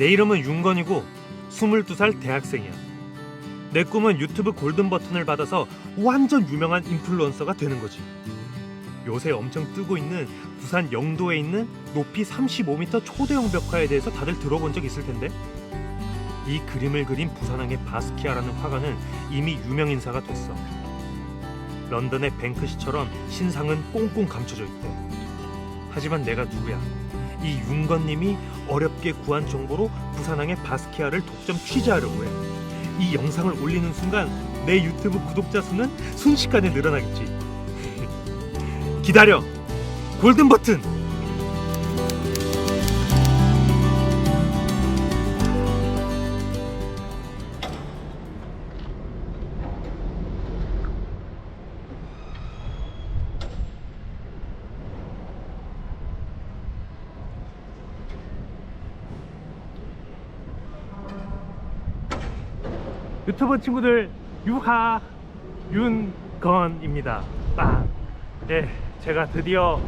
내 이름은 윤건이고 22살 대학생이야. 내 꿈은 유튜브 골든 버튼을 받아서 완전 유명한 인플루언서가 되는 거지. 요새 엄청 뜨고 있는 부산 영도에 있는 높이 35m 초대형 벽화에 대해서 다들 들어본 적 있을 텐데 이 그림을 그린 부산항의 바스키아라는 화가는 이미 유명 인사가 됐어. 런던의 뱅크시처럼 신상은 꽁꽁 감춰져 있대. 하지만 내가 누구야? 이 윤건님이 어렵게 구한 정보로 부산항의 바스키아를 독점 취재하려고 해. 이 영상을 올리는 순간 내 유튜브 구독자 수는 순식간에 늘어나겠지. 기다려. 골든 버튼. 유튜브 친구들 유하 윤건입니다. 빵. 네, 제가 드디어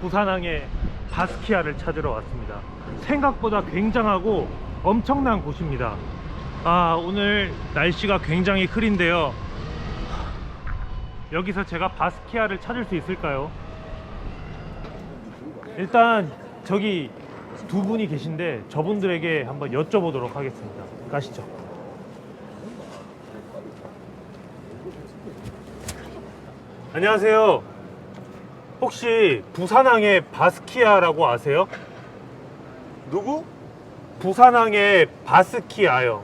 부산항의 바스키아를 찾으러 왔습니다. 생각보다 굉장하고 엄청난 곳입니다. 아, 오늘 날씨가 굉장히 흐린데요. 여기서 제가 바스키아를 찾을 수 있을까요? 일단 저기 두 분이 계신데 저분들에게 한번 여쭤보도록 하겠습니다. 가시죠. 안녕하세요. 혹시 부산항의 바스키아라고 아세요? 누구? 부산항의 바스키아요.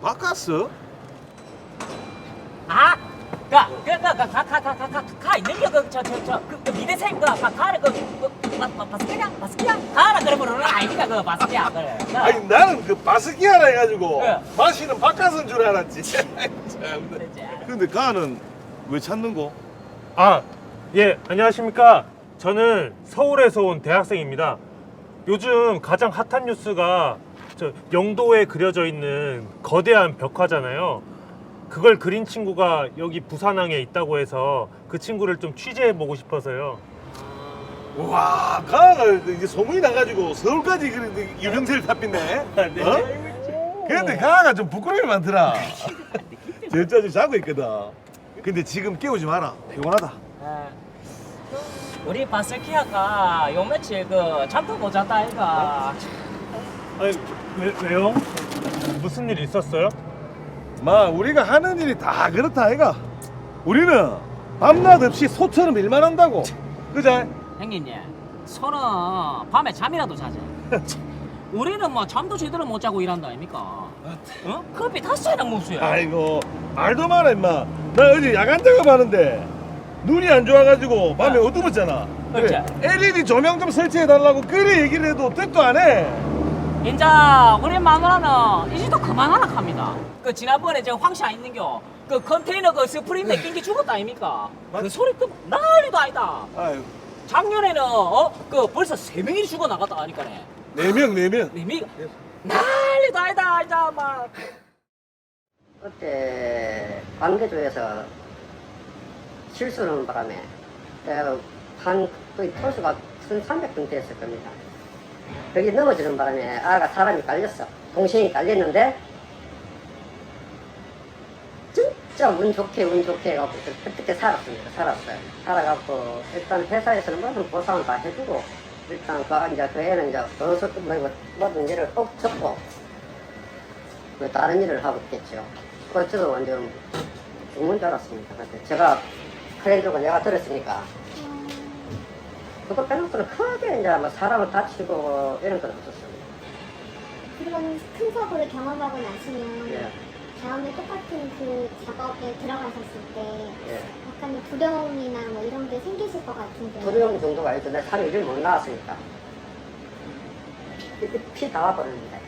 바카스? 아, 가, 그, 그, 가, 가, 가, 가, 가, 가, 가 있는 게 그, 저, 저, 저, 그, 그 미대생 그, 가, 가를 그, 그, 바, 바, 바스키야, 바스키야, 가라 그러면은 아이가 그 바스키야 그래. 그. 아니 나는 그 바스키아라 해가지고 예. 마시는 바카스인 줄 알았지 참나. 근데 가는 왜 찾는 거? 아, 예, 안녕하십니까. 저는 서울에서 온 대학생입니다. 요즘 가장 핫한 뉴스가 저 영도에 그려져 있는 거대한 벽화잖아요. 그걸 그린 친구가 여기 부산항에 있다고 해서 그 친구를 좀 취재해 보고 싶어서요. 와 가가 이제 소문이 나가지고 서울까지 그런데 유명세를 탑빈네 네. 어? 근데 가가 좀 부끄러움이 많더라 저자주 자고 있거든 근데 지금 깨우지 마라 피곤하다 어, 우리 바스키야가 요 며칠 그 잠도 못 잤다 아이가. 아니, 왜, 왜요? 무슨 일 있었어요? 마 우리가 하는 일이 다 그렇다 아이가 우리는 밤낮 없이 소처럼 일만 한다고 그자? 형님, 손은 밤에 잠이라도 자지. 우리는 뭐 잠도 제대로 못 자고 일한다 아닙니까? 어? 커피 다섯이나 무수야. 아이고 말도 마라 임마 나 어제 야간 작업하는데 눈이 안 좋아가지고 밤에 네. 어두웠잖아 그렇지. LED 조명 좀 설치해달라고 그래 얘기를 해도 뜻도 안해 인자 우리 마누라는 이제도 그만하라 합니다. 그 지난번에 저 황씨 안 있는겨. 그 컨테이너 그 스프링 내낀 게 죽었다 아닙니까? 그 소리 또 난리도 아니다. 아유 작년에는 어 그 벌써 세 명이 죽어 나갔다 하니까네. 네 명 네명 이미 난리도 아니다 이자 막. 그때 관계조에서 실수하는 바람에 내가 한 거의 토수가 1300분 됐을 겁니다. 여기 넘어지는 바람에 아가 사람이 깔렸어. 동생이 깔렸는데 진짜 운 좋게 운 좋게 해갖고 그때 살았습니다. 살았어요. 살아갖고 일단 회사에서는 모든 보상을 다 해주고 일단 그 이제 그 애는 이제 어서 뭐 모든 일을 꼭 접고 그 다른 일을 하고 있겠죠. 그 저도 완전 죽는 줄 알았습니다. 제가 크레인들고 내가 들었으니까 그거 빼놓고는 크게 이제 뭐 사람을 다치고 이런 건 없었습니다. 그런 큰 사고를 경험하고 나시면 예, 다음에 똑같은 그 작업에 들어가셨을 때 예. 약간의 두려움이나 뭐 이런 게 생기실 것 같은데 두려움 정도가 아니죠. 내가 3일을 못 나왔으니까. 피다 와버렸는데.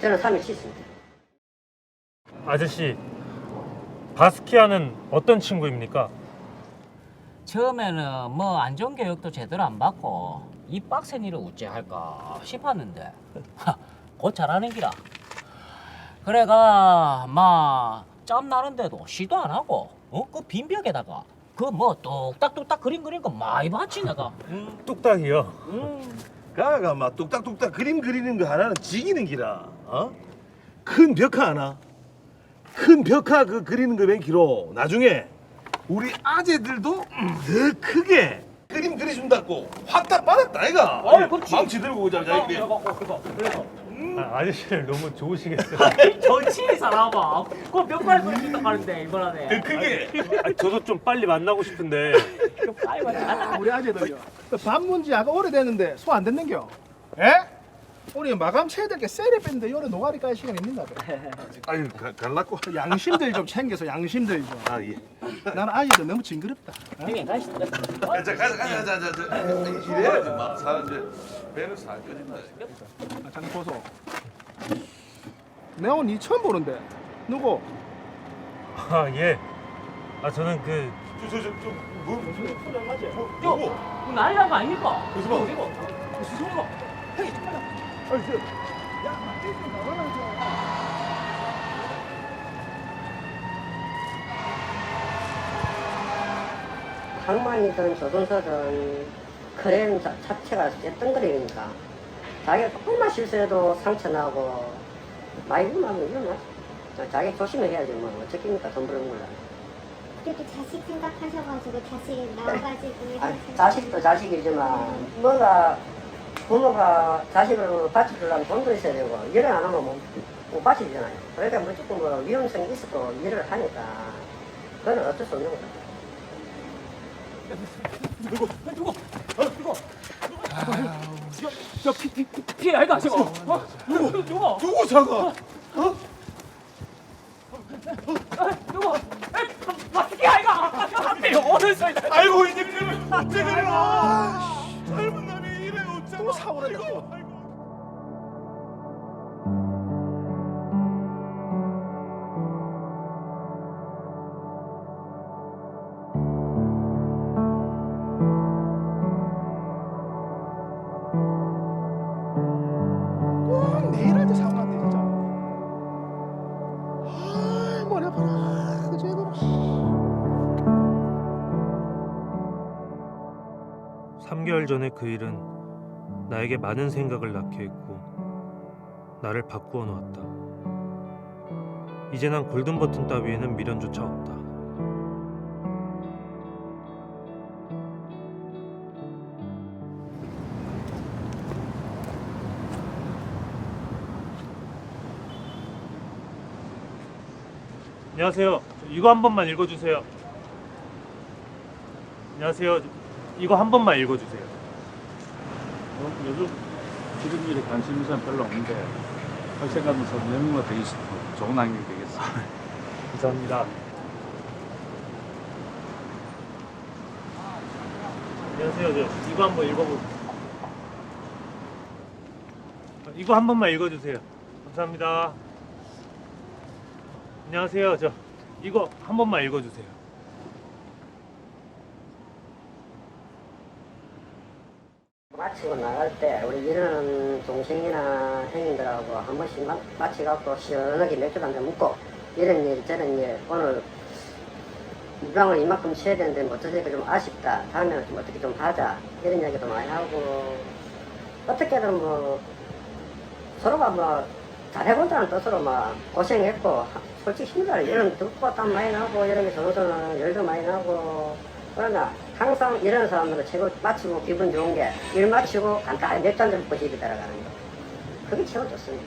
저는 3일 씻습니다. 아저씨, 바스키아는 어떤 친구입니까? 처음에는 뭐 안전교육도 제대로 안 받고 이 빡센 일을 어째 할까 싶었는데 하, 곧 잘하는 기라 그래가 막 짬 나는데도 시도 안 하고 어? 그 빈벽에다가 그 뭐 뚝딱뚝딱 그림 그린 거 많이 봤지 내가 음, 뚝딱이요. 음. 가가 막 뚝딱뚝딱 그림 그리는 거 하나는 지기는 기라. 어? 큰 벽화 하나. 큰 벽화 그 그리는 거 맨 기로 나중에 우리 아재들도 더 크게 그림 그려준다고 확딱 받았다 아이가. 어이, 그렇지. 망치 들고 오자 자 그거 그래서 아, 아저씨를 너무 좋으시겠어요. 사람아 그거 벽발 그릴 수 있다고 하는데 이번에 더 크게. 아, 저도 좀 빨리 만나고 싶은데 우리 아재들요. 그 반문지 아가 오래됐는데 소안 됐는겨. 예? 우리 마감 쳐야 될게 셀이 뺐는데 요래 노가리 깔 시간 있는가 봐. 아유 가- 갈라고. 양심들 좀 챙겨서 양심들 좀. 아 예. 나는 아재들 너무 징그럽다. 어? 형님 가시죠 자 가자 가자 가자 가자. 이래야지 막 사람들 배를 살 거린다. 아, 잠깐 보소. 내가 오늘 니 처음 보는데 누구? 아 예. 아 저는 그 저저저좀 뭐? 요 누구? 이거 난리 난거 아닙니까? 이거 무슨 소리가 형님 항만이든 조선서든 자- 자체가 어떤 그림입니까? 자기가 조금만 실수해도 상처 나고 많이 보면 위험하지. 자기 조심을 해야지 뭐 어떻겠니까 돈 버는 걸로. 그래도 자식 생각하셔가지고 자식 나와가지고 아, 자식도 자식이지만 뭐가 부모가 자식을 바쳐주려면 돈도 있어야 되고 일을 안 하면 못, 못 바쳐주잖아요. 그러니까 무조건 뭐 위험성이 있었고 일을 하니까 그건 어쩔 수 없는 거죠. 저피 피, 피, 피해 아이가 저거 어? 누구 누구 누구 사가? 누 아. 그저 이거. 3개월 전에 그 일은 나에게 많은 생각을 낳게 했고 나를 바꾸어 놓았다. 이제 난 골든 버튼 따위에는 미련조차 없다. 안녕하세요. 저 이거 한 번만 읽어주세요. 안녕하세요. 저 이거 한 번만 읽어주세요. 어, 요즘 이런 일에 관심 있는 사람 별로 없는데 할 생각하면서 되기 싶어 좋은 환경이 되겠어. 감사합니다. 안녕하세요. 저 이거 한번 읽어보. 이거 한 번만 읽어주세요. 감사합니다. 안녕하세요. 저 이거 한 번만 읽어주세요. 마치고 나갈 때 우리 일하는 동생이나 형님들하고 한 번씩 마, 마치갖고 시원하게 맥주 한잔 먹고 이런 일 저런 일 오늘 무당을 이만큼 쳐야 되는데 뭐 어쩌니까 좀 아쉽다. 다음에는 좀 어떻게 좀 하자. 이런 이야기도 많이 하고. 어떻게든 뭐 서로가 뭐 잘해본다는 뜻으로 막 고생했고 하- 솔직히 힘들어. 이런 듣고 땀 많이 나고 이런 게 저는 열도 많이 나고. 그러나 항상 이런 사람으로 최고 마치고 기분 좋은 게 일 마치고 간단히 맥주 한잔 먹고 집에 들어가는 거 그게 최고 좋습니다.